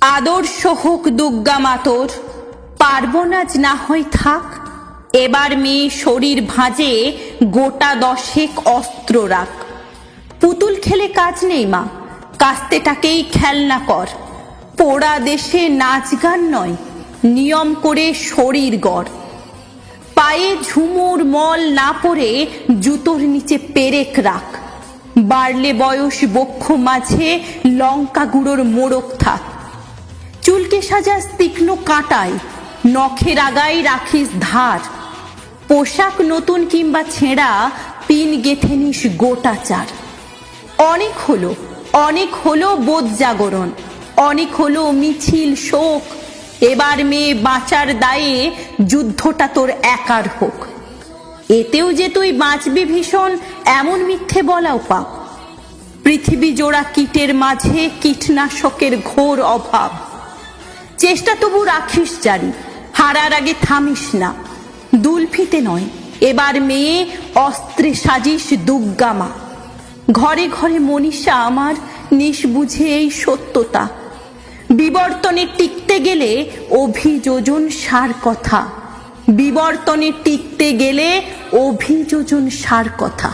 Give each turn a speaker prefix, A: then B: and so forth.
A: আদর্শ হোক দুর্গা মাতর পার্বণ আজ না হয় থাক, এবার মেয়ে শরীর ভাঁজে গোটা দশেক অস্ত্র রাখ। পুতুল খেলে কাজ নেই মা কাস্তেটাকেই খেলনা কর। পোড়া দেশে নাচ গান নয়, নিয়ম করে শরীর গড়। পায়ে ঝুমুর মল না পরে জুতোর নিচে পেরেক রাখ। বাড়লে বয়স বক্ষ মাঝে লঙ্কা গুঁড়োর মোড়ক থাক। সাজাস তীক্ষ্ণ কাঁটায়, নখের আগায় রাখিস ধার। পোশাক নতুন কিংবা ছেঁড়া, পিন গেথে নিস গোটা চার। অনেক হলো অনেক হলো বোধ জাগরণ, অনেক হলো মিছিল শোক। এবার মেয়ে বাঁচার দায়ে যুদ্ধটা তোর একার হোক। এতেও যে তুই বাঁচবি ভীষণ, এমন মিথ্যে বলাও পাপ। পৃথিবী জোড়া কীটের মাঝে কীটনাশকের ঘোর অভাব। চেষ্টা তবু রাখিস জারি, হারার আগে থামিস না। দুলফিতে নয়, এবার মেয়ে অস্ত্রে সাজিস দুর্গামা ঘরে ঘরে মনীষা আমার নিশ বুঝে এই সত্যতা। বিবর্তনে টিকতে গেলে অভিযোজন সার কথা। বিবর্তনে টিকতে গেলে অভিযোজন সার কথা।